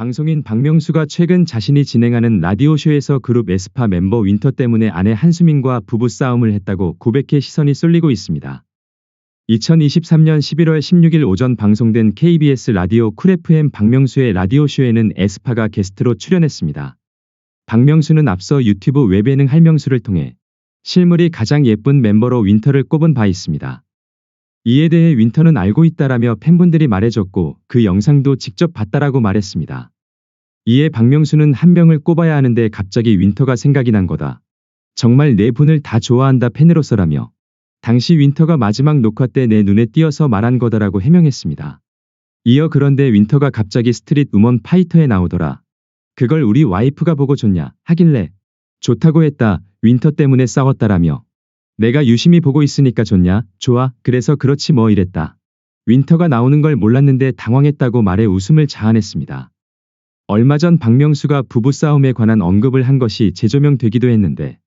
방송인 박명수가 최근 자신이 진행하는 라디오쇼에서 그룹 에스파 멤버 윈터 때문에 아내 한수민과 부부싸움을 했다고 고백해 시선이 쏠리고 있습니다. 2023년 11월 16일 오전 방송된 KBS 라디오 쿨 FM 박명수의 라디오쇼에는 에스파가 게스트로 출연했습니다. 박명수는 앞서 유튜브 웹예능 할명수를 통해 실물이 가장 예쁜 멤버로 윈터를 꼽은 바 있습니다. 이에 대해 윈터는 알고 있다라며 팬분들이 말해줬고 그 영상도 직접 봤다라고 말했습니다. 이에 박명수는 한 명을 꼽아야 하는데 갑자기 윈터가 생각이 난 거다. 정말 네 분을 다 좋아한다 팬으로서라며 당시 윈터가 마지막 녹화 때 내 눈에 띄어서 말한 거다라고 해명했습니다. 이어 그런데 윈터가 갑자기 스트릿 우먼 파이터에 나오더라. 그걸 우리 와이프가 보고 좋냐 하길래 좋다고 했다 윈터 때문에 싸웠다라며 내가 유심히 보고 있으니까 좋냐 좋아 그래서 그렇지 뭐 이랬다. 윈터가 나오는 걸 몰랐는데 당황했다고 말해 웃음을 자아냈습니다. 얼마 전 박명수가 부부싸움에 관한 언급을 한 것이 재조명되기도 했는데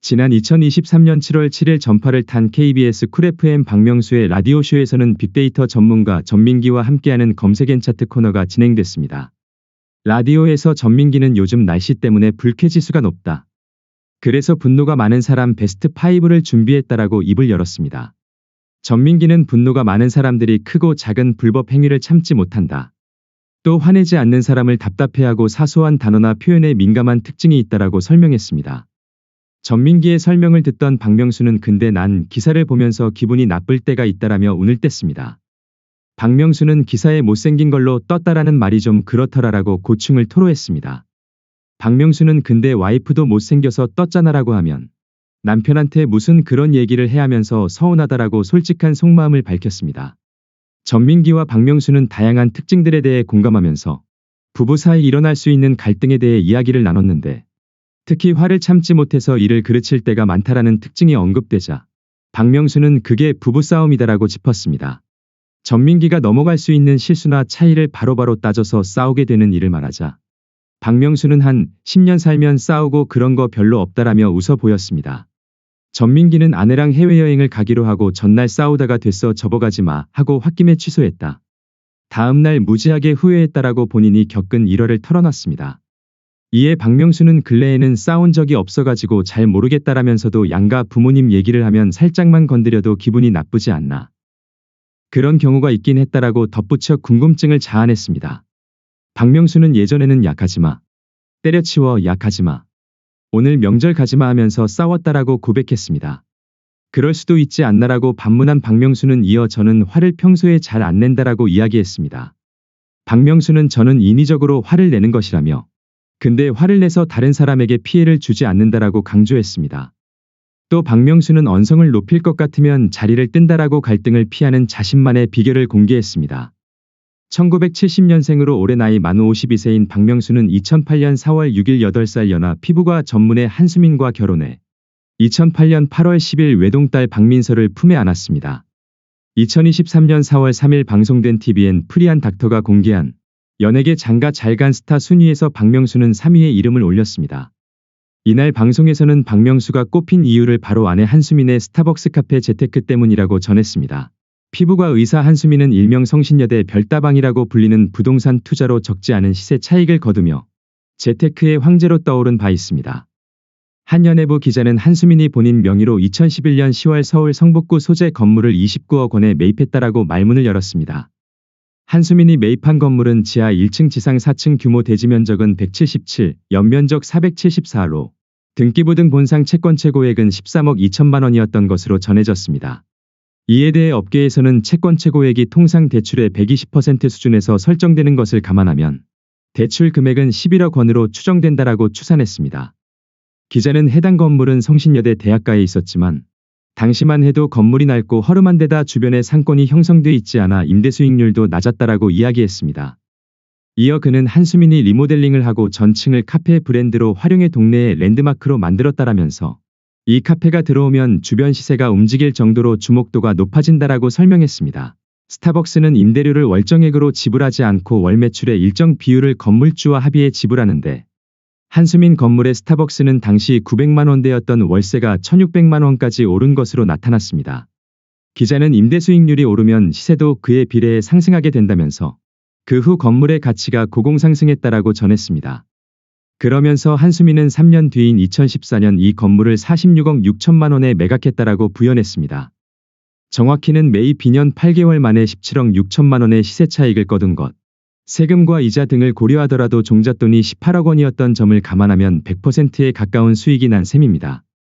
지난 2023년 7월 7일 전파를 탄 KBS 쿨 FM 박명수의 라디오쇼에서는 빅데이터 전문가 전민기와 함께하는 검색엔 차트 코너가 진행됐습니다. 라디오에서 전민기는 요즘 날씨 때문에 불쾌지수가 높다. 그래서 분노가 많은 사람 베스트 5를 준비했다라고 입을 열었습니다. 전민기는 분노가 많은 사람들이 크고 작은 불법 행위를 참지 못한다. 또 화내지 않는 사람을 답답해하고 사소한 단어나 표현에 민감한 특징이 있다라고 설명했습니다. 전민기의 설명을 듣던 박명수는 근데 난 기사를 보면서 기분이 나쁠 때가 있다라며 운을 뗐습니다. 박명수는 기사에 못생긴 걸로 떴다라는 말이 좀 그렇더라라고 고충을 토로했습니다. 박명수는 근데 와이프도 못생겨서 떴잖아라고 하면 남편한테 무슨 그런 얘기를 해 하면서 서운하다라고 솔직한 속마음을 밝혔습니다. 전민기와 박명수는 다양한 특징들에 대해 공감하면서 부부 사이 일어날 수 있는 갈등에 대해 이야기를 나눴는데 특히 화를 참지 못해서 이를 그르칠 때가 많다라는 특징이 언급되자 박명수는 그게 부부싸움이다라고 짚었습니다. 전민기가 넘어갈 수 있는 실수나 차이를 바로바로 따져서 싸우게 되는 일을 말하자 박명수는 한 10년 살면 싸우고 그런 거 별로 없다라며 웃어 보였습니다. 전민기는 아내랑 해외여행을 가기로 하고 전날 싸우다가 됐어 접어가지 마 하고 홧김에 취소했다. 다음날 무지하게 후회했다라고 본인이 겪은 일화를 털어놨습니다. 이에 박명수는 근래에는 싸운 적이 없어가지고 잘 모르겠다라면서도 양가 부모님 얘기를 하면 살짝만 건드려도 기분이 나쁘지 않나. 그런 경우가 있긴 했다라고 덧붙여 궁금증을 자아냈습니다. 박명수는 예전에는 약하지마. 때려치워 약하지마. 오늘 명절 가지마 하면서 싸웠다라고 고백했습니다. 그럴 수도 있지 않나라고 반문한 박명수는 이어 저는 화를 평소에 잘 안 낸다라고 이야기했습니다. 박명수는 저는 인위적으로 화를 내는 것이라며 근데 화를 내서 다른 사람에게 피해를 주지 않는다라고 강조했습니다. 또 박명수는 언성을 높일 것 같으면 자리를 뜬다라고 갈등을 피하는 자신만의 비결을 공개했습니다. 1970년생으로 올해 나이 만 52세인 박명수는 2008년 4월 6일 8살 연하 피부과 전문의 한수민과 결혼해 2008년 8월 10일 외동딸 박민서를 품에 안았습니다. 2023년 4월 3일 방송된 TVN 프리한 닥터가 공개한 연예계 장가 잘 간 스타 순위에서 박명수는 3위에 이름을 올렸습니다. 이날 방송에서는 박명수가 꼽힌 이유를 바로 아내 한수민의 스타벅스 카페 재테크 때문이라고 전했습니다. 피부과 의사 한수민은 일명 성신여대 별다방이라고 불리는 부동산 투자로 적지 않은 시세 차익을 거두며 재테크의 황제로 떠오른 바 있습니다. 한연예부 기자는 한수민이 본인 명의로 2011년 10월 서울 성북구 소재 건물을 29억 원에 매입했다라고 말문을 열었습니다. 한수민이 매입한 건물은 지하 1층 지상 4층 규모 대지 면적은 177, 연면적 474로 등기부 등 본상 채권 최고액은 13억 2천만 원이었던 것으로 전해졌습니다. 이에 대해 업계에서는 채권 최고액이 통상 대출의 120% 수준에서 설정되는 것을 감안하면 대출 금액은 11억 원으로 추정된다라고 추산했습니다. 기자는 해당 건물은 성신여대 대학가에 있었지만 당시만 해도 건물이 낡고 허름한 데다 주변에 상권이 형성돼 있지 않아 임대 수익률도 낮았다라고 이야기했습니다. 이어 그는 한수민이 리모델링을 하고 전층을 카페 브랜드로 활용해 동네의 랜드마크로 만들었다라면서 이 카페가 들어오면 주변 시세가 움직일 정도로 주목도가 높아진다라고 설명했습니다. 스타벅스는 임대료를 월정액으로 지불하지 않고 월 매출의 일정 비율을 건물주와 합의해 지불하는데 한수민 건물의 스타벅스는 당시 900만 원대였던 월세가 1600만 원까지 오른 것으로 나타났습니다. 기자는 임대 수익률이 오르면 시세도 그에 비례해 상승하게 된다면서 그 후 건물의 가치가 고공상승했다라고 전했습니다. 그러면서 한수민은 3년 뒤인 2014년 이 건물을 46억 6천만 원에 매각했다라고 부연했습니다. 정확히는 매입 2년 8개월 만에 17억 6천만 원의 시세 차익을 거둔 것. 세금과 이자 등을 고려하더라도 종잣돈이 18억 원이었던 점을 감안하면 100%에 가까운 수익이 난 셈입니다.